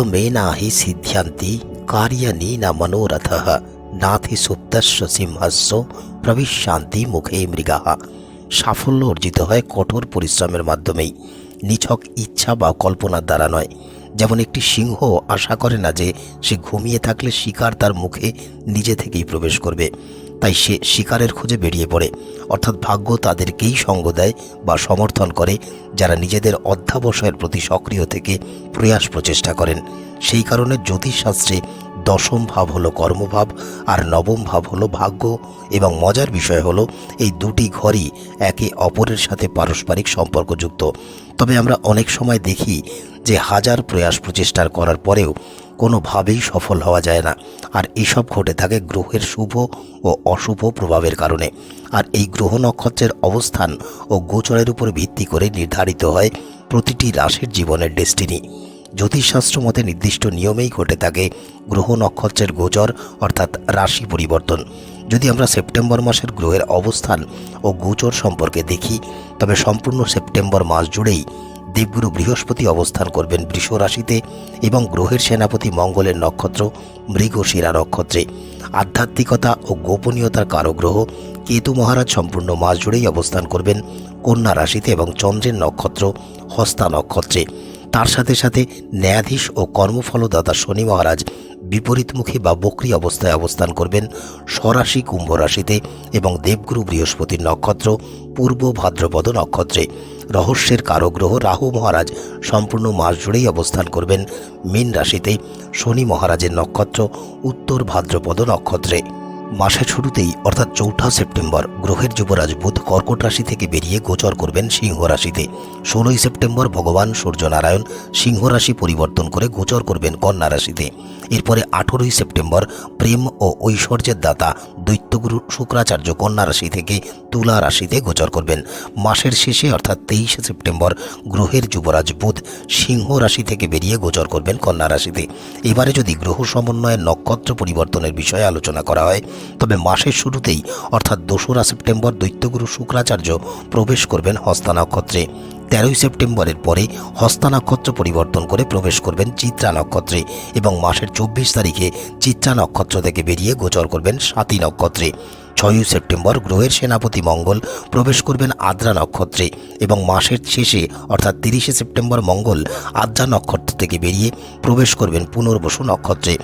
হি সিদ্ধ্যান্তি কার্যানি না মনোরথ নাথি সুপ্তস্য সিংহস্য প্রবিশান্তি মুখে মৃগাহা সাফল্য অর্জিত হয় কঠোর পরিশ্রমের মাধ্যমেই। নিছক ইচ্ছা বা কল্পনার দ্বারা নয়। যেমন একটি সিংহ আশা করে না যে সে ঘুমিয়ে থাকলে শিকার তার মুখে নিজে থেকেই প্রবেশ করবে। তাই সে শিকারের খোঁজে বেরিয়ে পড়ে। অর্থাৎ ভাগ্য তাদেরকেই সঙ্গ দেয় বা সমর্থন করে যারা নিজেদের অধ্যাবসায়ের প্রতি সক্রিয় থেকে প্রয়াস প্রচেষ্টা করেন। সেই কারণে জ্যোতিষশাস্ত্রে দশম ভাব হলো কর্মভাব আর নবম ভাব হলো ভাগ্য এবং মজার বিষয় হলো এই দুটি ঘরই একে অপরের সাথে পারস্পরিক সম্পর্কযুক্ত। তবে আমরা অনেক সময় দেখি যে হাজার প্রয়াস প্রচেষ্টার করার পরেও কোনোভাবেই সফল হওয়া যায় না। আর এসব ঘটে থাকে গ্রহের শুভ ও অশুভ প্রভাবের কারণে। আর এই গ্রহ নক্ষত্রের অবস্থান ও গোচরের উপর ভিত্তি করে নির্ধারিত হয় প্রতিটি রাশির জীবনের ডেস্টিনি। জ্যোতিষশাস্ত্র মতে নির্দিষ্ট নিয়মেই ঘটে থাকে গ্রহ নক্ষত্রের গোচর, অর্থাৎ রাশি পরিবর্তন। যদি আমরা সেপ্টেম্বর মাসের গ্রহের অবস্থান ও গোচর সম্পর্কে দেখি, তবে সম্পূর্ণ সেপ্টেম্বর মাস জুড়েই দেবগুরু বৃহস্পতি অবস্থান করবেন বৃষ রাশিতে এবং গ্রহের সেনাপতি মঙ্গলের নক্ষত্র মৃগশিরা নক্ষত্রে। আধ্যাত্মিকতা ও গোপনীয়তার কারক গ্রহ কেতু মহারাজ সম্পূর্ণ মাস জুড়েই অবস্থান করবেন কন্যা রাশিতে এবং চন্দ্রের নক্ষত্র হস্তা নক্ষত্রে। তার সাথে সাথে ন্যায়াধীশ ও কর্মফলদাতা শনি মহারাজ বিপরীতমুখী বা বক্রী অবস্থায় অবস্থান করবেন স্বরাশি কুম্ভ রাশিতে এবং দেবগুরু বৃহস্পতির নক্ষত্র, পূর্ব ভাদ্রপদ নক্ষত্রে। রহস্যের কারগ্রহ রাহু মহারাজ সম্পূর্ণ মাস জুড়েই অবস্থান করবেন মীন রাশিতে শনি মহারাজের নক্ষত্র, উত্তর ভাদ্রপদ নক্ষত্রে। মাসের শুরুতেই, অর্থাৎ চৌঠা সেপ্টেম্বর, গ্রহের যুবরাজ বুধ কর্কট রাশি থেকে বেরিয়ে গোচর করবেন সিংহ রাশিতে। ষোলোই সেপ্টেম্বর ভগবান সূর্যনারায়ণ সিংহ রাশি পরিবর্তন করে গোচর করবেন কন্যা রাশিতে। এরপরে আঠেরোই সেপ্টেম্বর প্রেম ও ঐশ্বর্যের দাতা দৈত্যগুরু শুক্রাচার্য কন্যা রাশি থেকে তুলা রাশিতে গোচর করবেন। মাসের শেষে অর্থাৎ তেইশে সেপ্টেম্বর গ্রহের যুবরাজ বুধ সিংহ রাশি থেকে বেরিয়ে গোচর করবেন কন্যা রাশিতে। এবারে যদি গ্রহ সমন্বয়ের নক্ষত্র পরিবর্তনের বিষয়ে আলোচনা করা হয়, তবে মাসের শুরুতেই অর্থাৎ দোসরা সেপ্টেম্বর দৈত্যগুরু শুক্রাচার্য প্রবেশ করবেন হস্তা নক্ষত্রে। তেরোই সেপ্টেম্বরের পরে হস্তা নক্ষত্র পরিবর্তন করে প্রবেশ করবেন চিত্রা নক্ষত্রে এবং মাসের চব্বিশ তারিখে চিত্রা নক্ষত্র থেকে বেরিয়ে গোচর করবেন সাতী নক্ষত্রে। ছয়ই সেপ্টেম্বর গ্রহের সেনাপতি মঙ্গল প্রবেশ করবেন আদ্রা নক্ষত্রে এবং মাসের শেষে অর্থাৎ তিরিশে সেপ্টেম্বর মঙ্গল আদ্রা নক্ষত্র থেকে বেরিয়ে প্রবেশ করবেন পুনর্বসু নক্ষত্রে।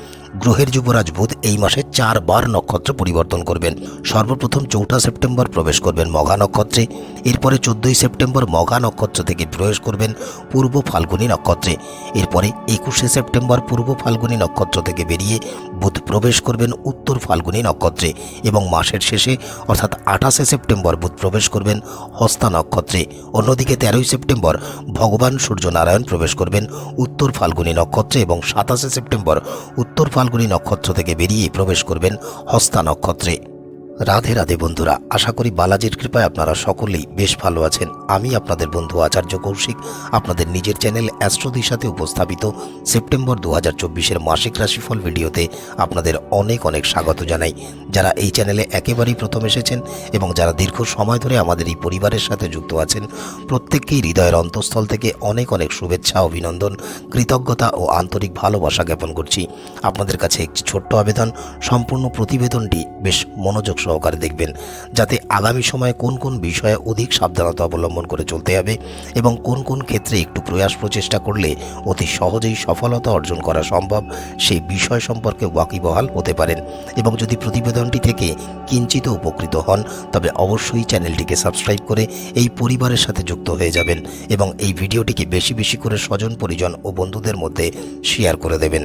গ্রহের যুবরাজ বুধ এই মাসে চারবার নক্ষত্র পরিবর্তন করবেন। সর্বপ্রথম চৌঠা সেপ্টেম্বর প্রবেশ করবেন মঘা নক্ষত্রে। এরপরে চোদ্দই সেপ্টেম্বর মঘা নক্ষত্র থেকে প্রবেশ করবেন পূর্ব ফাল্গুনী নক্ষত্রে। এরপরে একুশে সেপ্টেম্বর পূর্ব ফাল্গুনী নক্ষত্র থেকে বেরিয়ে বুধ প্রবেশ করবেন উত্তর ফাল্গুনী নক্ষত্রে এবং মাসের শেষে অর্থাৎ আঠাশে সেপ্টেম্বর বুধ প্রবেশ করবেন হস্তা নক্ষত্রে। অন্যদিকে তেরোই সেপ্টেম্বর ভগবান সূর্যনারায়ণ প্রবেশ করবেন উত্তর ফাল্গুনী নক্ষত্রে এবং সাতাশে সেপ্টেম্বর উত্তর ফাল্গুনী নক্ষত্র থেকে বেরিয়ে প্রবেশ করবেন হস্তা নক্ষত্রে। রাধে রাধে বন্ধুরা, আশা করি বালাজির কৃপায় আপনারা সকলেই বেশ ভালো আছেন। আমি আপনাদের বন্ধু আচার্য কৌশিক, আপনাদের নিজের চ্যানেল অ্যাস্ট্রোদির সাথে উপস্থাপিত সেপ্টেম্বর দু হাজার মাসিক রাশিফল ভিডিওতে আপনাদের অনেক অনেক স্বাগত জানাই। যারা এই চ্যানেলে একেবারেই প্রথম এসেছেন এবং যারা দীর্ঘ সময় ধরে আমাদের এই পরিবারের সাথে যুক্ত আছেন, প্রত্যেককেই হৃদয়ের অন্তঃস্থল থেকে অনেক অনেক শুভেচ্ছা, অভিনন্দন, কৃতজ্ঞতা ও আন্তরিক ভালোবাসা জ্ঞাপন করছি। আপনাদের কাছে একটি ছোট্ট আবেদন, সম্পূর্ণ প্রতিবেদনটি বেশ মনোযোগ সহকারে দেখবেন, যাতে আগামী সময়ে কোন কোন বিষয়ে অধিক সাবধানতা অবলম্বন করে চলতে হবে এবং কোন কোন ক্ষেত্রে একটু প্রয়াস প্রচেষ্টা করলে অতি সহজেই সফলতা অর্জন করা সম্ভব, সেই বিষয় সম্পর্কে ওয়াকিবহাল হতে পারেন। এবং যদি প্রতিবেদনটি থেকে কিঞ্চিত উপকৃত হন, তবে অবশ্যই চ্যানেলটিকে সাবস্ক্রাইব করে এই পরিবারের সাথে যুক্ত হয়ে যাবেন এবং এই ভিডিওটিকে বেশি বেশি করে স্বজন পরিজন ও বন্ধুদের মধ্যে শেয়ার করে দেবেন।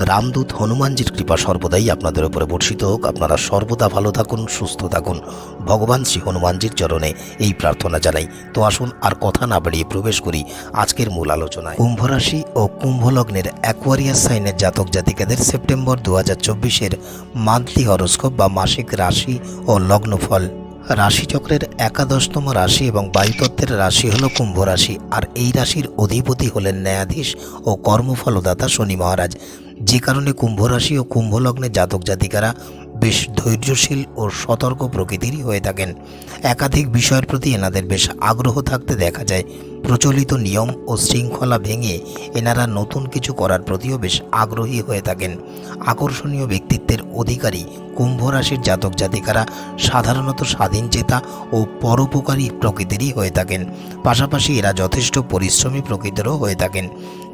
রামদূত হনুমানজির কৃপা সর্বদাই আপনাদের উপরে বর্ষিত হোক। আপনারা সর্বদা ভালো থাকুন, সুস্থ থাকুন। ভগবান শ্রী হনুমানজির চরণে এই প্রার্থনা জানাই। তো আসুন আর কথা না বাড়িয়ে প্রবেশ করি আজকের মূল আলোচনায়। কুম্ভ রাশি ও কুম্ভ লগ্নের অ্যাকোয়ারিয়াস সাইনের জাতক জাতিকাদের সেপ্টেম্বর দু হাজার চব্বিশের মান্থলি হরস্কোপ বা মাসিক রাশি ও লগ্নফল। রাশিচক্রের একাদশতম রাশি এবং বায়ুতত্ত্বের রাশি হল কুম্ভ রাশি। আর এই রাশির অধিপতি হলেন ন্যায়াধীশ ও কর্মফলদাতা শনি মহারাজ। যে কারণে কুম্ভ রাশি ও কুম্ভ লগ্নে জাতক জাতিকারা বেশ ধৈর্যশীল ও সতর্ক প্রকৃতিরই হয়ে থাকেন। একাধিক বিষয়ের প্রতি এনাদের বেশ আগ্রহ থাকতে দেখা যায়। প্রচলিত নিয়ম ও শৃঙ্খলা ভেঙে এনারা নতুন কিছু করার প্রতিও বেশ আগ্রহী হয়ে থাকেন। আকর্ষণীয় ব্যক্তিত্বের অধিকারী কুম্ভ রাশির জাতক জাতিকারা সাধারণত স্বাধীন চেতা ও পরোপকারী প্রকৃতিরই হয়ে থাকেন। পাশাপাশি এরা যথেষ্ট পরিশ্রমী প্রকৃতিরও হয়ে থাকেন।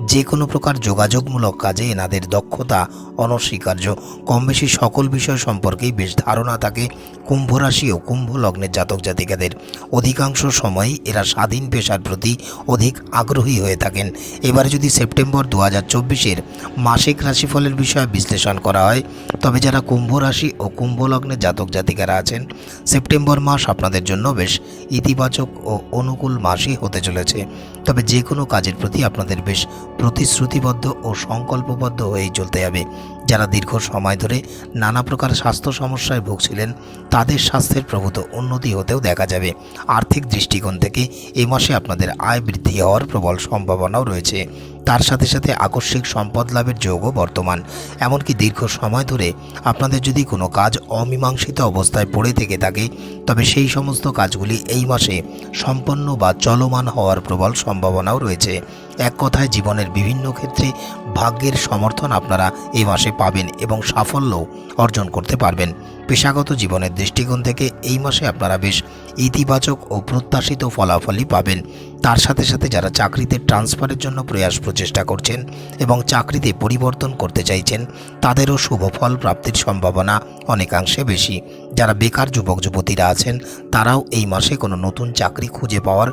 যে কোনো প্রকার যোগাযোগমূলক কাজে এনাদের দক্ষতা, অনস্বীকার্য কম বেশি সকল বিষয় সম্পর্কেই বেশ ধারণা থাকে কুম্ভ রাশি ও কুম্ভ লগ্নের জাতক জাতিকাদের। অধিকাংশ সময়ই এরা স্বাধীন পেশার প্রতি অধিক আগ্রহী হয়ে থাকেন। এবারে যদি সেপ্টেম্বর দু হাজার চব্বিশের মাসিক রাশিফলের বিষয়ে বিশ্লেষণ করা হয়, তবে যারা কুম্ভ রাশি ও কুম্ভ লগ্নের জাতক জাতিকারা আছেন, সেপ্টেম্বর মাস আপনাদের জন্য বেশ ইতিবাচক ও অনুকূল মাসই হতে চলেছে। তবে যে কোনো কাজের প্রতি আপনাদের বেশ প্রতিশ্রুতিবদ্ধ ও সংকল্পবদ্ধ হয়েই চলতে হবে। যারা দীর্ঘ সময় ধরে নানা প্রকার স্বাস্থ্য সমস্যায় ভুগছিলেন, তাদের স্বাস্থ্যের প্রভূত উন্নতি হতেও দেখা যাবে। আর্থিক দৃষ্টিকোণ থেকে এ মাসে আপনাদের আয় বৃদ্ধি হওয়ার প্রবল সম্ভাবনাও রয়েছে। তার সাথে সাথে আকস্মিক সম্পদ লাভের যোগও বর্তমান। এমনকি দীর্ঘ সময় ধরে আপনাদের যদি কোনো কাজ অমীমাংসিত অবস্থায় পড়ে থেকে থাকে, তবে সেই সমস্ত কাজগুলি এই মাসে সম্পন্ন বা চলমান হওয়ার প্রবল সম্ভাবনাও রয়েছে। এক কথায় জীবনের বিভিন্ন ক্ষেত্রে ভাগ্যের সমর্থন আপনারা এই মাসে পাবেন এবং সাফল্য অর্জন করতে পারবেন। পেশাগত জীবনের দৃষ্টিকোণ থেকে এই মাসে আপনারা বেশ ইতিবাচক ও প্রত্যাশিত ফলাফলই পাবেন। তার সাথে সাথে যারা চাকরিতে ট্রান্সফারের জন্য প্রয়াস প্রচেষ্টা করছেন এবং চাকরিতে পরিবর্তন করতে চাইছেন, তাদেরও শুভ ফল প্রাপ্তির সম্ভাবনা অনেকাংশে বেশি। যারা বেকার যুবক যুবতীরা আছেন, তারাও এই মাসে কোনো নতুন চাকরি খুঁজে পাওয়ার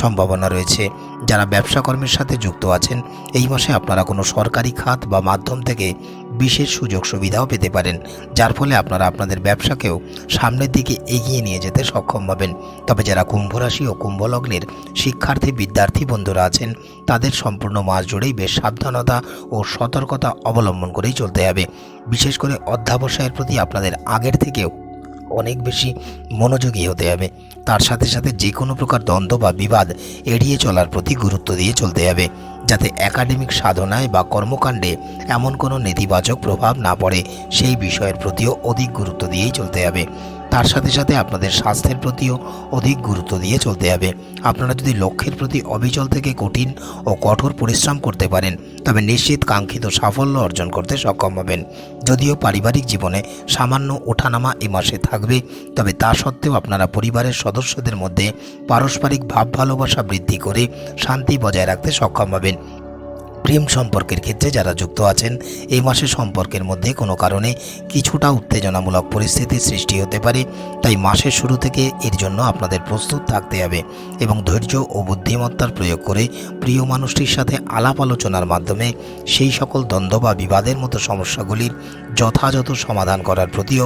সম্ভাবনা রয়েছে। যারা ব্যবসা কর্মের সাথে যুক্ত আছেন, এই মাসে আপনারা কোনো সরকারি খাত বা মাধ্যম থেকে বিশেষ সুযোগ সুবিধাও পেতে পারেন, যার ফলে আপনারা আপনাদের ব্যবসাকেও সামনের দিকে এগিয়ে নিয়ে যেতে সক্ষম হবেন। তবে যারা কুম্ভ রাশি ও কুম্ভ লগ্নের শিক্ষার্থী, বিদ্যার্থী বন্ধুরা আছেন, তাদের সম্পূর্ণ মাস জুড়েই বেশ সাবধানতা ও সতর্কতা অবলম্বন করেই চলতে হবে। বিশেষ করে অধ্যাবসায়ের প্রতি আপনাদের আগের থেকেও অনেক বেশি মনোযোগী হতে হবে। তার সাথে সাথে যে কোনো প্রকার দ্বন্দ্ব বা বিবাদ এড়িয়ে চলার প্রতি গুরুত্ব দিয়ে চলতে হবে। যাতে একাডেমিক সাধনায় বা কর্মকাণ্ডে এমন কোনো নেতিবাচক প্রভাব না পড়ে, সেই বিষয়ের প্রতিও অধিক গুরুত্ব দিয়েই চলতে হবে। তার সাথে সাথে আপনাদের স্বাস্থ্যের প্রতিও অধিক গুরুত্ব দিয়ে চলতে হবে। আপনারা যদি লক্ষ্যের প্রতি অবিচল থেকে কঠিন ও কঠোর পরিশ্রম করতে পারেন, তবে নিশ্চিত কাঙ্ক্ষিত সাফল্য অর্জন করতে সক্ষম হবেন। যদিও পারিবারিক জীবনে সামান্য ওঠানামা এ মাসে থাকবে, তবে তা সত্ত্বেও আপনারা পরিবারের সদস্যদের মধ্যে পারস্পরিক ভাব ভালোবাসা বৃদ্ধি করে শান্তি বজায় রাখতে সক্ষম হবেন। প্রেম সম্পর্কের ক্ষেত্রে যারা যুক্ত আছেন, এই মাসে সম্পর্কের মধ্যে কোনো কারণে কিছুটা উত্তেজনামূলক পরিস্থিতির সৃষ্টি হতে পারে। তাই মাসের শুরু থেকে এর জন্য আপনাদের প্রস্তুত থাকতে হবে এবং ধৈর্য ও বুদ্ধিমত্তার প্রয়োগ করে প্রিয় মানুষটির সাথে আলাপ আলোচনার মাধ্যমে সেই সকল দ্বন্দ্ব বা বিবাদের মতো সমস্যাগুলির যথাযথ সমাধান করার প্রতিও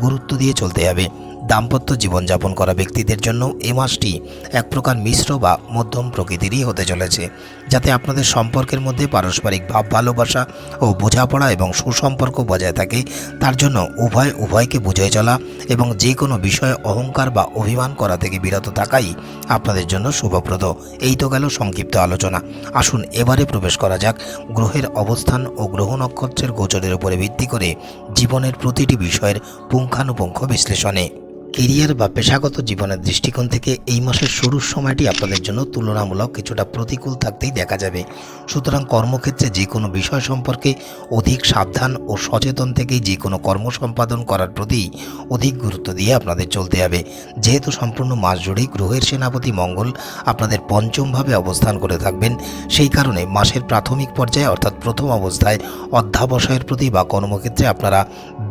গুরুত্ব দিয়ে চলতে হবে। দাম্পত্য জীবনযাপন করা ব্যক্তিদের জন্য এ মাসটি এক প্রকার মিশ্র বা মধ্যম প্রকৃতিরই হতে চলেছে। যাতে আপনাদের সম্পর্কের মধ্যে পারস্পরিক ভাব, ভালোবাসা ও বোঝাপড়া এবং সুসম্পর্ক বজায় থাকে, তার জন্য উভয় উভয়কে বুঝে চলা এবং যে কোনো বিষয়ে অহংকার বা অভিমান করা থেকে বিরত থাকাই আপনাদের জন্য শুভপ্রদ। এই তো গেল সংক্ষিপ্ত আলোচনা। আসুন এবারে প্রবেশ করা যাক গ্রহের অবস্থান ও গ্রহ নক্ষত্রের গোচরের উপরে ভিত্তি করে জীবনের প্রতিটি বিষয়ের পুঙ্খানুপুঙ্খ বিশ্লেষণে। কেরিয়ার বা পেশাগত জীবনের দৃষ্টিকোণ থেকে এই মাসের শুরুর সময়টি আপনাদের জন্য তুলনামূলক কিছুটা প্রতিকূল থাকতেই দেখা যাবে। সুতরাং কর্মক্ষেত্রে যে কোনো বিষয় সম্পর্কে অধিক সাবধান ও সচেতন থেকেই যে কোনো কর্ম সম্পাদন করার প্রতি অধিক গুরুত্ব দিয়ে আপনাদের চলতে হবে। যেহেতু সম্পূর্ণ মাস জুড়েই গ্রহের সেনাপতি মঙ্গল আপনাদের পঞ্চমভাবে অবস্থান করে থাকবেন, সেই কারণে মাসের প্রাথমিক পর্যায়ে অর্থাৎ প্রথম অবস্থায় অধ্যাবসায়ের প্রতি বা কর্মক্ষেত্রে আপনারা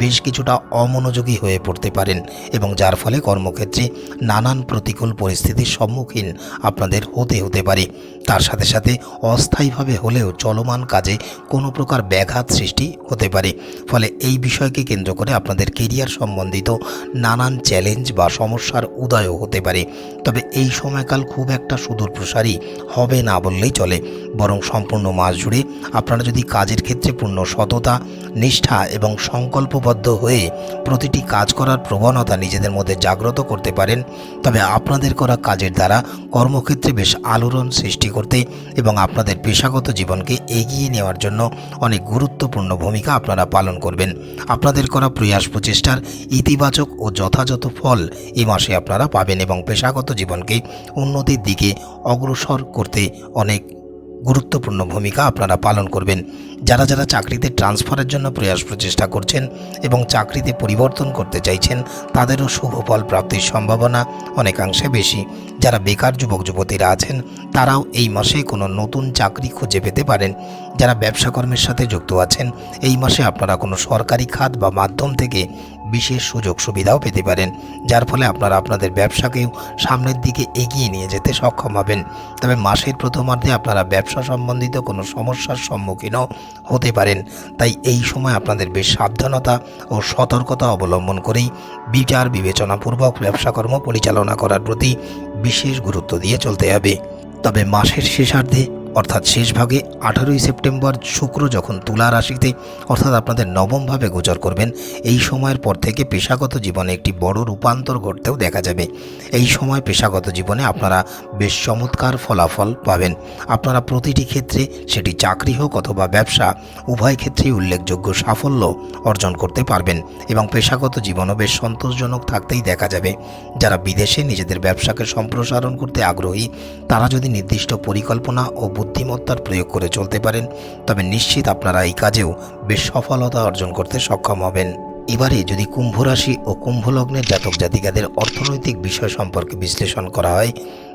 বেশ কিছুটা অমনোযোগী হয়ে পড়তে পারেন এবং যার যার ফলে কর্মক্ষেত্রে নানান প্রতিকূল পরিস্থিতির সম্মুখীন আপনাদের হতে হতে পারে। তার সাথে সাথে অস্থায়ীভাবে হলেও চলমান কাজে কোনো প্রকার ব্যাঘাত সৃষ্টি হতে পারে। ফলে এই বিষয়কে কেন্দ্র করে আপনাদের কেরিয়ার সম্বন্ধিত নানান চ্যালেঞ্জ বা সমস্যার উদয়ও হতে পারে। তবে এই সময়কাল খুব একটা সুদূর প্রসারী হবে না বললেই চলে। বরং সম্পূর্ণ মাস জুড়ে আপনারা যদি কাজের ক্ষেত্রে পূর্ণ সততা, নিষ্ঠা এবং সংকল্পবদ্ধ হয়ে প্রতিটি কাজ করার প্রবণতা নিজেদের মধ্যে জাগ্রত করতে পারেন। তবে আপনাদের করা কাজের দ্বারা কর্মক্ষেত্রে বেশ আলোড়ন সৃষ্টি করতে এবং আপনাদের পেশাগত জীবনকে এগিয়ে নেওয়ার জন্য অনেক গুরুত্বপূর্ণ ভূমিকা আপনারা পালন করবেন। আপনাদের করা প্রয়াস প্রচেষ্টার ইতিবাচক ও যথাযথ ফল এই মাসে আপনারা পাবেন এবং পেশাগত জীবনকে উন্নতির দিকে অগ্রসর করতে অনেক গুরুত্বপূর্ণ ভূমিকা আপনারা পালন করবেন। যারা যারা চাকরিতে ট্রান্সফারের জন্য প্রয়াস প্রচেষ্টা করছেন এবং চাকরিতে পরিবর্তন করতে চাইছেন, তাদেরও শুভ ফল প্রাপ্তির সম্ভাবনা অনেকাংশে বেশি। যারা বেকার যুবক, যুবতীরা আছেন, তারাও এই মাসে কোনো নতুন চাকরি খুঁজে পেতে পারেন। যারা ব্যবসা কর্মের সাথে যুক্ত আছেন, এই মাসে আপনারা কোনো সরকারি খাত বা মাধ্যম থেকে বিশেষ সুযোগ সুবিধাও পেতে পারেন, যার ফলে আপনারা আপনাদের ব্যবসাকেও সামনের দিকে এগিয়ে নিয়ে যেতে সক্ষম হবেন। তবে মাসের প্রথমার্ধে আপনারা ব্যবসা সম্বন্ধিত কোনো সমস্যার সম্মুখীনও হতে পারেন। তাই এই সময় আপনাদের বেশ সাবধানতা ও সতর্কতা অবলম্বন করেই বিচার, বিবেচনাপূর্বক ব্যবসাকর্ম পরিচালনা করার প্রতি বিশেষ গুরুত্ব দিয়ে চলতে হবে। তবে মাসের শেষার্ধে অর্থাৎ শেষ ভাগে আঠারোই সেপ্টেম্বর শুক্র যখন তুলা রাশিতে, অর্থাৎ আপনাদের নবমভাবে গোচর করবেন, এই সময়ের পর থেকে পেশাগত জীবনে একটি বড় রূপান্তর ঘটতেও দেখা যাবে। এই সময় পেশাগত জীবনে আপনারা বেশ চমৎকার ফলাফল পাবেন। আপনারা প্রতিটি ক্ষেত্রে সেটি চাকরি হোক অথবা ব্যবসা, উভয় ক্ষেত্রেই উল্লেখযোগ্য সাফল্য অর্জন করতে পারবেন এবং পেশাগত জীবনও বেশ সন্তোষজনক থাকতেই দেখা যাবে। যারা বিদেশে নিজেদের ব্যবসাকে সম্প্রসারণ করতে আগ্রহী, তারা যদি নির্দিষ্ট পরিকল্পনা ও বুদ্ধিমত্তার প্রয়োগ করে চলতে পারেন, তবে নিশ্চিত আপনারা এই কাজেও বেশ সফলতা অর্জন করতে সক্ষম হবেন। এবারে যদি কুম্ভ রাশি ও কুম্ভ লগ্নের জাতক জাতিকাদের অর্থনৈতিক বিষয় সম্পর্কে বিশ্লেষণ করা হয়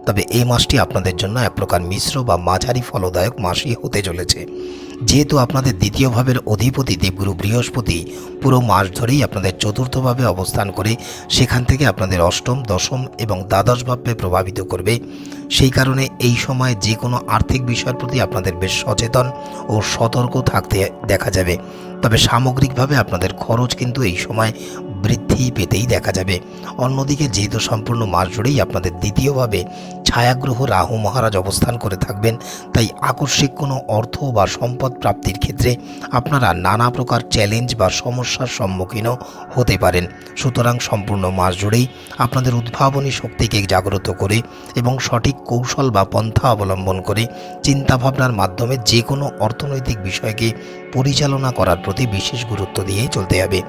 তবে এই মাসটি আপনাদের জন্য এক প্রকার মিশ্র বা মাঝারি ফলদায়ক মাসই হতে চলেছে। যেহেতু আপনাদের দ্বিতীয় ভাবের অধিপতি দেবগুরু বৃহস্পতি পুরো মাস ধরেই আপনাদের চতুর্থভাবে অবস্থান করে সেখান থেকে আপনাদের অষ্টম, দশম এবং দ্বাদশ ভাবে প্রভাবিত করবে। সেই কারণে এই সময় যে কোনো আর্থিক বিষয়ের প্রতি আপনাদের বেশ সচেতন ও সতর্ক থাকতে দেখা যাবে। তবে সামগ্রিকভাবে আপনাদের খরচ কিন্তু এই সময় বৃদ্ধি পেতেই দেখা যাবে। অন্যদিকে যেহেতু সম্পূর্ণ মাস জুড়েই আপনাদের দ্বিতীয়ভাবে ছায়াগ্রহ রাহু মহারাজ অবস্থান করে থাকবেন। তাই আকস্মিক কোনো অর্থ বা সম্পদ প্রাপ্তির ক্ষেত্রে আপনারা নানা প্রকার চ্যালেঞ্জ বা সমস্যার সম্মুখীনও হতে পারেন। সুতরাং সম্পূর্ণ মাস জুড়েই আপনাদের উদ্ভাবনী শক্তিকে জাগ্রত করে এবং সঠিক কৌশল বা পন্থা অবলম্বন করে চিন্তাভাবনার মাধ্যমে যে কোনো অর্থনৈতিক বিষয়কে পরিচালনা করার প্রতি বিশেষ গুরুত্ব দিয়ে চলতে হবে।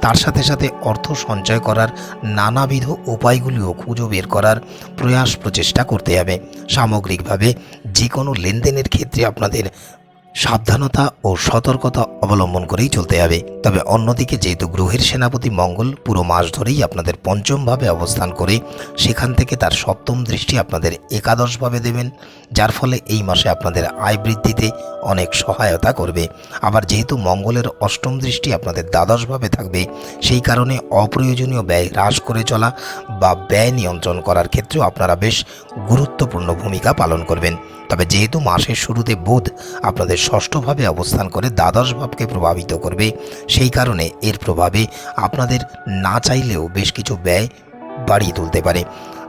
তার সাথে সাথে অর্থ সঞ্চয় করার নানাবিধ উপায়গুলিও খুঁজে বের করার প্রয়াস প্রচেষ্টা করতে হবে। সামগ্রিকভাবে যে কোনো লেনদেনের ক্ষেত্রে আপনাদের সাবধানতা ও সতর্কতা অবলম্বন করেই চলতে হবে। তবে অন্যদিকে যেহেতু গ্রহের সেনাপতি মঙ্গল পুরো মাস ধরেই আপনাদের পঞ্চমভাবে অবস্থান করে, সেখান থেকে তার সপ্তম দৃষ্টি আপনাদের একাদশভাবে দেবেন, যার ফলে এই মাসে আপনাদের আয় বৃদ্ধিতে অনেক সহায়তা করবে। আবার যেহেতু মঙ্গলের অষ্টম দৃষ্টি আপনাদের দ্বাদশভাবে থাকবে, সেই কারণে অপ্রয়োজনীয় ব্যয় হ্রাস করে চলা বা ব্যয় নিয়ন্ত্রণ করার ক্ষেত্রেও আপনারা বেশ গুরুত্বপূর্ণ ভূমিকা পালন করবেন। তবে যেহেতু মাসের শুরুতে বুধ আপনাদের ষষ্ঠভাবে অবস্থান করে দ্বাদশ ভাবকে প্রভাবিত করবে। সেই কারণে এর প্রভাবে আপনাদের না চাইলেও বেশ কিছু ব্যয় বাড়িয়ে তুলতে পারে।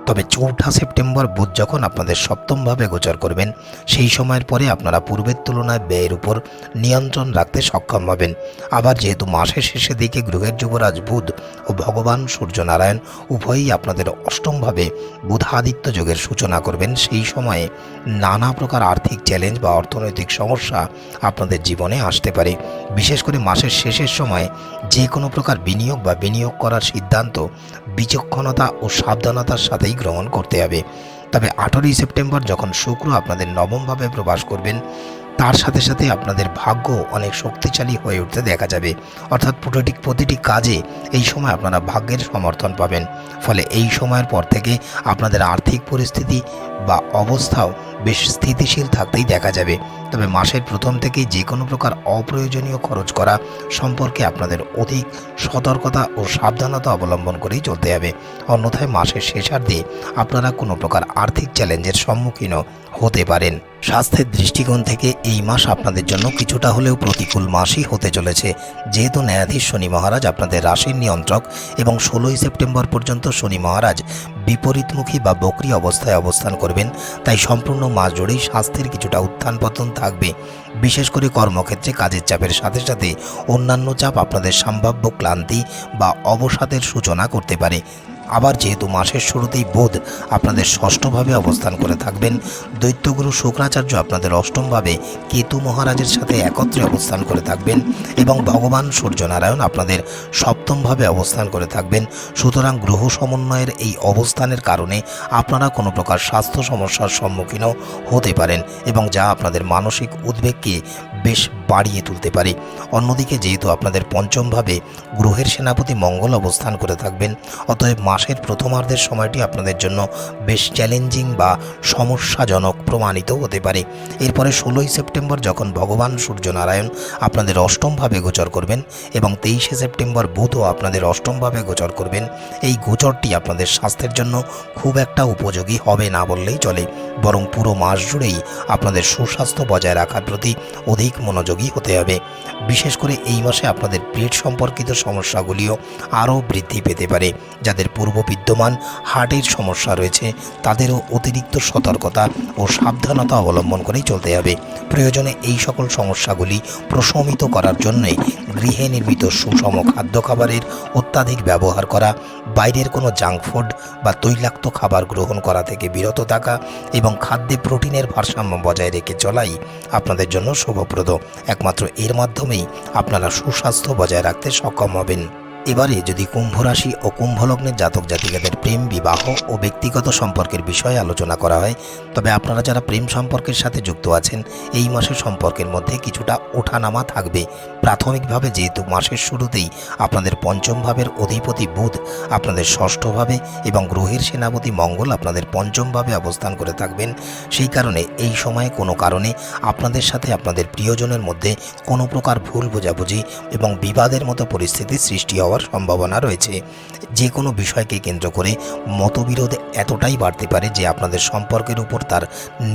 তবে চৌঠা সেপ্টেম্বর বুধ যখন আপনাদের সপ্তমভাবে গোচর করবেন, সেই সময়ের পরে আপনারা পূর্বের তুলনায় ব্যয়ের উপর নিয়ন্ত্রণ রাখতে সক্ষম হবেন। আবার যেহেতু মাসের শেষের দিকে গ্রহের যুবরাজ বুধ ও ভগবান সূর্যনারায়ণ উভয়ই আপনাদের অষ্টমভাবে বুধাদিত্য যোগের সূচনা করবেন, সেই সময়ে নানা প্রকার আর্থিক চ্যালেঞ্জ বা অর্থনৈতিক সমস্যা আপনাদের জীবনে আসতে পারে। বিশেষ করে মাসের শেষের সময় যে কোনো প্রকার বিনিয়োগ বা বিনিয়োগ করার সিদ্ধান্ত বিচক্ষণতা ও সাবধানতার সাথেই গ্রহণ করতে হবে। তবে আঠেরোই সেপ্টেম্বর যখন শুক্র আপনাদের নবমভাবে প্রবাস করবেন, তার সাথে সাথে আপনাদের ভাগ্য অনেক শক্তিশালী হয়ে উঠতে দেখা যাবে। অর্থাৎ প্রতিটি প্রতিটি কাজে এই সময় আপনারা ভাগ্যের সমর্থন পাবেন। ফলে এই সময়ের পর থেকে আপনাদের আর্থিক পরিস্থিতি বা অবস্থাও বেশ স্থিতিশীল থাকতেই দেখা যাবে। তবে মাসের প্রথম থেকেই যে কোনো প্রকার অপ্রয়োজনীয় খরচ করা সম্পর্কে আপনাদের অধিক সতর্কতা ও সাবধানতা অবলম্বন করেই চলতে হবে। অন্যথায় মাসের শেষার্ধে আপনারা কোনো প্রকার আর্থিক চ্যালেঞ্জের সম্মুখীনও হতে পারেন। স্বাস্থ্যের দৃষ্টিকোণ থেকে এই মাস আপনাদের জন্য কিছুটা হলেও প্রতিকূল মাসই হতে চলেছে। যেহেতু ন্যায়াধীশ শনি মহারাজ আপনাদের রাশির নিয়ন্ত্রক এবং ষোলোই সেপ্টেম্বর পর্যন্ত শনি মহারাজ বিপরীতমুখী বা বকরি অবস্থায় অবস্থান করবেন তাই সম্পূর্ণ মাস জুড়েই স্বাস্থ্যের কিছুটা উত্থান পতন থাকবে। বিশেষ করে কর্মক্ষেত্রে কাজের চাপের সাথে সাথে অন্যান্য চাপ আপনাদের সম্ভাব্য ক্লান্তি বা অবসাদের সূচনা করতে পারে। আবার যেহেতু মাসের শুরুতেই বোধ আপনাদের ষষ্ঠভাবে অবস্থান করে থাকবেন, দৈত্যগুরু শুক্রাচার্য আপনাদের অষ্টমভাবে কেতু মহারাজের সাথে একত্রে অবস্থান করে থাকবেন এবং ভগবান সূর্যনারায়ণ আপনাদের সপ্তমভাবে অবস্থান করে থাকবেন। সুতরাং গ্রহ সমন্বয়ের এই অবস্থানের কারণে আপনারা কোনো প্রকার স্বাস্থ্য সমস্যার সম্মুখীনও হতে পারেন এবং যা আপনাদের মানসিক উদ্বেগকে বেশ বাড়িয়ে তুলতে পারে। অন্যদিকে যেহেতু আপনাদের পঞ্চমভাবে গ্রহের সেনাপতি মঙ্গল অবস্থান করে থাকবেন, অতএব মাসের প্রথমার্ধের সময়টি আপনাদের জন্য বেশ চ্যালেঞ্জিং বা সমস্যাজনক প্রমাণিত হতে পারে। এরপরে ষোলোই সেপ্টেম্বর যখন ভগবান সূর্যনারায়ণ আপনাদের অষ্টমভাবে গোচর করবেন এবং তেইশে সেপ্টেম্বর বুধও আপনাদের অষ্টমভাবে গোচর করবেন, এই গোচরটি আপনাদের স্বাস্থ্যের জন্য খুব একটা উপযোগী হবে না বললেই চলে। বরং পুরো মাস জুড়েই আপনাদের সুস্বাস্থ্য বজায় রাখার প্রতি অধিক মনোযোগী হতে হবে। বিশেষ করে এই মাসে আপনাদের পেট সম্পর্কিত সমস্যাগুলিও আরও বৃদ্ধি পেতে পারে, যাদের পূর্ব বিদ্যমান হার্টের সমস্যা রয়েছে, তাদেরও অতিরিক্ত সতর্কতা ও সাবধানতা অবলম্বন করেই চলতে হবে। প্রয়োজনে এই সকল সমস্যাগুলি প্রশমিত করার জন্যে গৃহে নির্মিত সুষম খাদ্য খাবারের অত্যাধিক ব্যবহার করা, বাইরের কোনো জাঙ্ক ফুড বা তৈলাক্ত খাবার গ্রহণ করা থেকে বিরত থাকা এবং খাদ্যে প্রোটিনের ভারসাম্য বজায় রেখে চলাই আপনাদের জন্য শুভপ্রদ। একমাত্র এর মাধ্যমেই আপনারা সুস্বাস্থ্য বজায় রাখতে সক্ষম হবেন। এবারে যদি কুম্ভ রাশি ও কুম্ভ লগ্নের জাতক জাতিকাদের প্রেম, বিবাহ ও ব্যক্তিগত সম্পর্কের বিষয়ে আলোচনা করা হয়, তবে আপনারা যারা প্রেম সম্পর্কের সাথে যুক্ত আছেন, এই মাসের সম্পর্কের মধ্যে কিছুটা ওঠানামা থাকবে। প্রাথমিকভাবে যেহেতু মাসের শুরুতেই আপনাদের পঞ্চম ভাবের অধিপতি বুধ আপনাদের ষষ্ঠভাবে এবং গ্রহের সেনাপতি মঙ্গল আপনাদের পঞ্চমভাবে অবস্থান করে থাকবেন, সেই কারণে এই সময়ে কোনো কারণে আপনাদের সাথে আপনাদের প্রিয়জনের মধ্যে কোনো প্রকার ভুল বোঝাবুঝি এবং বিবাদের মতো পরিস্থিতির সৃষ্টি হওয়ার সম্ভাবনা রয়েছে। যে কোনো বিষয়কে কেন্দ্র করে মতবিরোধ এতটাই বাড়তে পারে যে আপনাদের সম্পর্কের উপর তার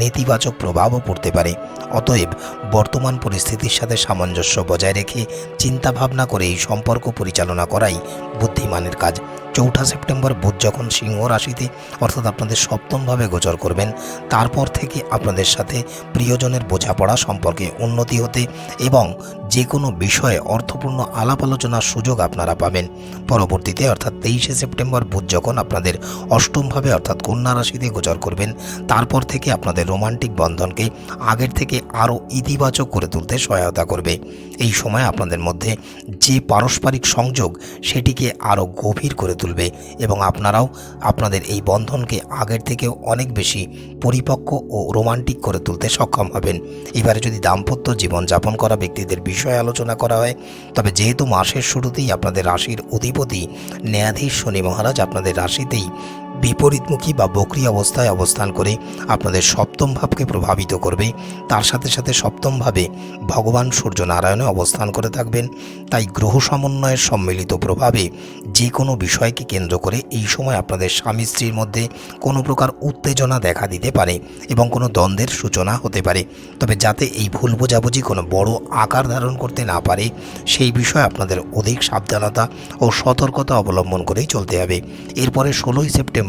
নেতিবাচক প্রভাবও পড়তে পারে। অতএব বর্তমান পরিস্থিতির সাথে সামঞ্জস্য বজায় রেখে চিন্তাভাবনা করে এই সম্পর্ক পরিচালনা করাই বুদ্ধিমানের কাজ। চৌঠা সেপ্টেম্বর বুধ যখন সিংহ রাশিতে অর্থাৎ আপনাদের সপ্তমভাবে গোচর করবেন, তারপর থেকে আপনাদের সাথে প্রিয়জনের বোঝাপড়া সম্পর্কে উন্নতি হতে এবং যে কোনো বিষয়ে অর্থপূর্ণ আলাপ আলোচনার সুযোগ আপনারা পাবেন। পরবর্তীতে অর্থাৎ তেইশে সেপ্টেম্বর বুধ যখন আপনাদের অষ্টমভাবে অর্থাৎ কন্যা রাশিতে গোচর করবেন, তারপর থেকে আপনাদের রোমান্টিক বন্ধনকে আগের থেকে আরও ইতিবাচক করে তুলতে সহায়তা করবে। এই সময় আপনাদের মধ্যে যে পারস্পরিক সংযোগ, সেটিকে আরও গভীর করে তুলবে এবং আপনারাও আপনাদের এই বন্ধনকে আগের থেকেও অনেক বেশি পরিপক্ক ও রোমান্টিক করে তুলতে সক্ষম হবেন। এবারে যদি দাম্পত্য জীবন যাপন করা ব্যক্তিদের বিষয়ে আলোচনা করা হয়, তবে যেহেতু মাসের শুরুতেই আপনাদের রাশির অধিপতি ন্যায়াধীশ শনি মহারাজ আপনাদের রাশিতেই বিপরীতমুখী বা বকরি অবস্থায় অবস্থান করে আপনাদের সপ্তম ভাবকে প্রভাবিত করবে। তার সাথে সাথে সপ্তমভাবে ভগবান সূর্য নারায়ণে অবস্থান করে থাকবেন। তাই গ্রহ সমন্বয়ের সম্মিলিত প্রভাবে যে কোনো বিষয়কে কেন্দ্র করে এই সময় আপনাদের স্বামী স্ত্রীর মধ্যে কোনো প্রকার উত্তেজনা দেখা দিতে পারে এবং কোনো দ্বন্দ্বের সূচনা হতে পারে। তবে যাতে এই ভুল বোঝাবুঝি কোনো বড় আকার ধারণ করতে না পারে, সেই বিষয়ে আপনাদের অধিক সাবধানতা ও সতর্কতা অবলম্বন করেই চলতে হবে। এরপরে ষোলোই সেপ্টেম্বর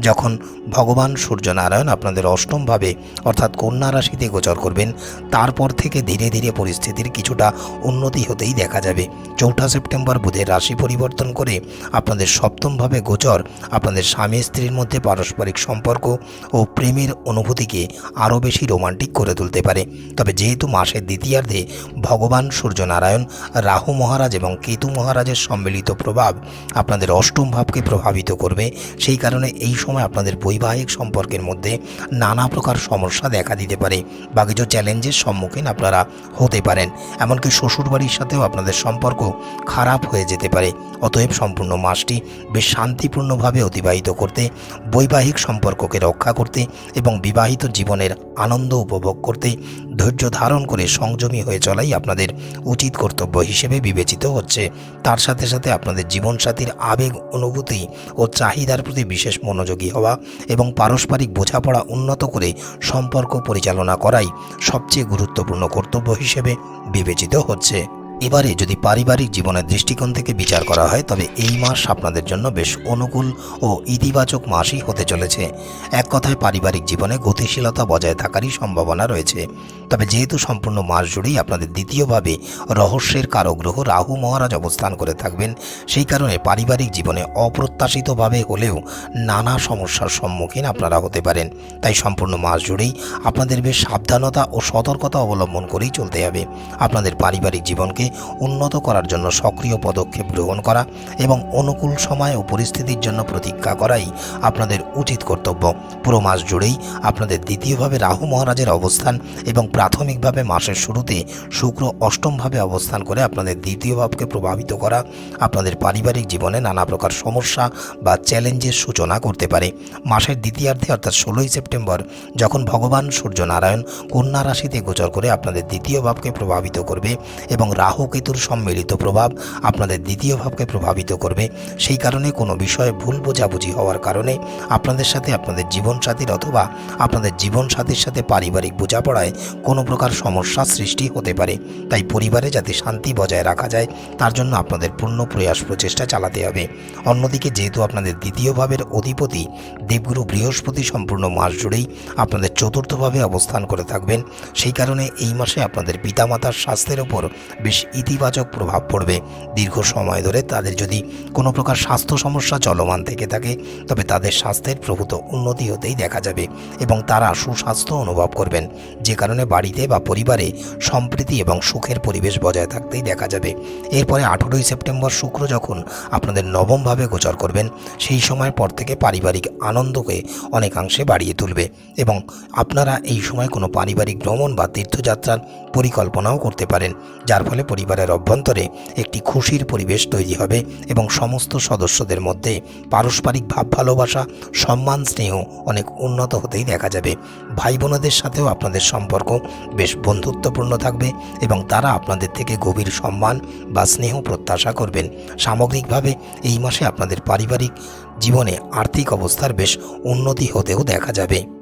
যখন ভগবান সূর্যনারায়ণ আপনাদের অষ্টমভাবে, অর্থাৎ কন্যা রাশিতে গোচর করবেন, তারপর থেকে ধীরে ধীরে পরিস্থিতির কিছুটা উন্নতি হতেই দেখা যাবে। চৌঠা সেপ্টেম্বর বুধের রাশি পরিবর্তন করে আপনাদের সপ্তমভাবে গোচর আপনাদের স্বামী স্ত্রীর মধ্যে পারস্পরিক সম্পর্ক ও প্রেমের অনুভূতিকে আরও বেশি রোমান্টিক করে তুলতে পারে। তবে যেহেতু মাসের দ্বিতীয়ার্ধে ভগবান সূর্যনারায়ণ, রাহু মহারাজ এবং কেতু মহারাজের সম্মিলিত প্রভাব আপনাদের অষ্টম ভাবকে প্রভাবিত করবে, সেই কারণে এই সময় আপনাদের বৈবাহিক সম্পর্কের মধ্যে নানা প্রকার সমস্যা দেখা দিতে পারে। বা কিছু চ্যালেঞ্জের সম্মুখীন আপনারা হতে পারেন। এমনকি শ্বশুরবাড়ির সাথেও আপনাদের সম্পর্ক খারাপ হয়ে যেতে পারে। অতএব সম্পূর্ণ মাসটি বেশ শান্তিপূর্ণভাবে অতিবাহিত করতে, বৈবাহিক সম্পর্ককে রক্ষা করতে এবং বিবাহিত জীবনের আনন্দ উপভোগ করতে ধৈর্য ধারণ করে সংযমী হয়ে চলাই আপনাদের উচিত কর্তব্য হিসেবে বিবেচিত হচ্ছে। তার সাথে সাথে আপনাদের জীবনসাথীর আবেগ, অনুভূতি ও চাহিদার প্রতি বিশেষ মনোযোগী হওয়া এবং পারস্পরিক বোঝাপড়া উন্নত করে সম্পর্ক পরিচালনা করাই সবচেয়ে গুরুত্বপূর্ণ কর্তব্য হিসেবে বিবেচিত হচ্ছে। এবারে যদি পারিবারিক জীবনের দৃষ্টিকোণ থেকে বিচার করা হয়, তবে এই মাস আপনাদের জন্য বেশ অনুকূল ও ইতিবাচক মাসই হতে চলেছে। এক কথায়, পারিবারিক জীবনে গতিশীলতা বজায় থাকারই সম্ভাবনা রয়েছে। তবে যেহেতু সম্পূর্ণ মাস জুড়েই আপনাদের দ্বিতীয়ভাবে রহস্যের কারক গ্রহ রাহু মহারাজ অবস্থান করে থাকবেন, সেই কারণে পারিবারিক জীবনে অপ্রত্যাশিতভাবে হলেও নানা সমস্যার সম্মুখীন আপনারা হতে পারেন। তাই সম্পূর্ণ মাস জুড়েই আপনাদের বেশ সাবধানতা ও সতর্কতা অবলম্বন করেই চলতে হবে। আপনাদের পারিবারিক জীবনকে উন্নত করার জন্য সক্রিয় পদক্ষেপ গ্রহণ করা এবং অনুকূল সময় ও পরিস্থিতির জন্য প্রতীক্ষা করাই আপনাদের উচিত কর্তব্য। পুরো মাস জুড়েই আপনাদের দ্বিতীয়ভাবে রাহু মহারাজের অবস্থান এবং প্রাথমিকভাবে মাসের শুরুতে শুক্র অষ্টমভাবে অবস্থান করে আপনাদের দ্বিতীয় ভাবকে প্রভাবিত করা, আপনাদের পারিবারিক জীবনে নানা প্রকার সমস্যা বা চ্যালেঞ্জের সূচনা করতে পারে। মাসের দ্বিতীয়ার্ধে অর্থাৎ ষোলোই সেপ্টেম্বর যখন ভগবান সূর্যনারায়ণ কন্যা রাশিতে গোচর করে আপনাদের দ্বিতীয় ভাবকে প্রভাবিত করবে এবং রাহু কেতুর সম্মিলিত প্রভাব আপনাদের দ্বিতীয় ভাবকে প্রভাবিত করবে। সেই কারণে কোনো বিষয়ে ভুল বোঝাবুঝি হওয়ার কারণে আপনাদের সাথে আপনাদের জীবনসাথীর অথবা আপনাদের জীবনসাথীর সাথে পারিবারিক বোঝাপড়ায় কোনো প্রকার সমস্যা সৃষ্টি হতে পারে। তাই পরিবারে যাতে শান্তি বজায় রাখা যায়, তার জন্য আপনাদের পূর্ণ প্রয়াস প্রচেষ্টা চালাতে হবে। অন্যদিকে যেহেতু আপনাদের দ্বিতীয় ভাবের অধিপতি দেবগুরু বৃহস্পতি সম্পূর্ণ মাস জুড়েই আপনাদের চতুর্থভাবে অবস্থান করে থাকবেন, সেই কারণে এই মাসে আপনাদের পিতামাতার স্বাস্থ্যের ওপর বেশ ইতিবাচক প্রভাব পড়বে। দীর্ঘ সময় ধরে তাদের যদি কোনো প্রকার স্বাস্থ্য সমস্যা চলমান থেকে থাকে, তবে তাদের স্বাস্থ্যের প্রভূত উন্নতি হতেই দেখা যাবে এবং তারা সুস্বাস্থ্য অনুভব করবেন। যে কারণে বাড়িতে বা পরিবারে সম্প্রীতি এবং সুখের পরিবেশ বজায় থাকতেই দেখা যাবে। এরপরে আঠেরোই সেপ্টেম্বর শুক্র যখন আপনাদের নবমভাবে গোচর করবেন, সেই সময়ের পর থেকে পারিবারিক আনন্দকে অনেকাংশে বাড়িয়ে তুলবে এবং আপনারা এই সময় কোনো পারিবারিক ভ্রমণ বা তীর্থযাত্রার পরিকল্পনাও করতে পারেন, যার ফলে পরিবারের অভ্যন্তরে একটি খুশির পরিবেশ তৈরি হবে এবং সমস্ত সদস্যদের মধ্যে পারস্পরিক ভাব, ভালোবাসা, সম্মান, স্নেহ অনেক উন্নত হতেই দেখা যাবে। ভাই বোনদের সাথেও আপনাদের সম্পর্ক বেশ বন্ধুত্বপূর্ণ থাকবে এবং তারা আপনাদের থেকে গভীর সম্মান বা স্নেহ প্রত্যাশা করবেন। সামগ্রিকভাবে এই মাসে আপনাদের পারিবারিক জীবনে আর্থিক অবস্থার বেশ উন্নতি হতেও দেখা যাবে।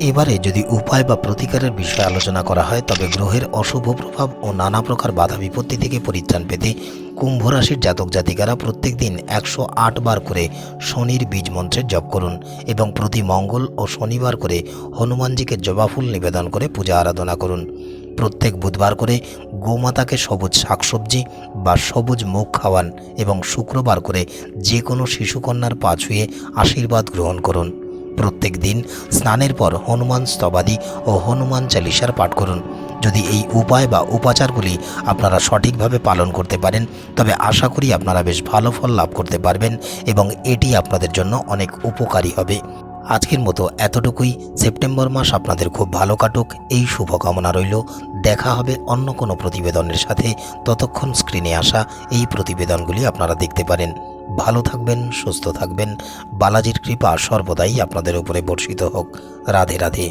এবারে যদি উপায় বা প্রতিকারের বিষয়ে আলোচনা করা হয়, তবে গ্রহের অশুভ প্রভাব ও নানা প্রকার বাধা বিপত্তি থেকে পরিত্রাণ পেতে কুম্ভ রাশির জাতক জাতিকারা প্রত্যেক দিন একশো আট বার করে শনির বীজ মন্ত্রের জপ করুন এবং প্রতি মঙ্গল ও শনিবার করে হনুমানজিকে জবাফুল নিবেদন করে পূজা আরাধনা করুন। প্রত্যেক বুধবার করে গোমাতাকে সবুজ শাকসবজি বা সবুজ মুখ খাওয়ান এবং শুক্রবার করে যে কোনো শিশুকন্যার পা ছুঁয়ে আশীর্বাদ গ্রহণ করুন। প্রত্যেক দিন স্নানের পর হনুমান স্তবাদি ও হনুমান চালিসার পাঠ করুন। যদি এই উপায় বা উপাচারগুলি আপনারা সঠিকভাবে পালন করতে পারেন, তবে আশা করি আপনারা বেশ ভালো ফল লাভ করতে পারবেন এবং এটি আপনাদের জন্য অনেক উপকারী হবে। আজকের মতো এতটুকুই। সেপ্টেম্বর মাস আপনাদের খুব ভালো কাটুক। এই শুভকামনা রইল। দেখা হবে অন্য কোনো প্রতিবেদনের সাথে। ততক্ষণ স্ক্রিনে আসা এই প্রতিবেদনগুলি আপনারা দেখতে পারেন। ভালো থাকবেন সুস্থ থাকবেন। বালাজির কৃপা সর্বদাই আপনাদের উপরে বর্ষিত হোক। রাধে রাধে।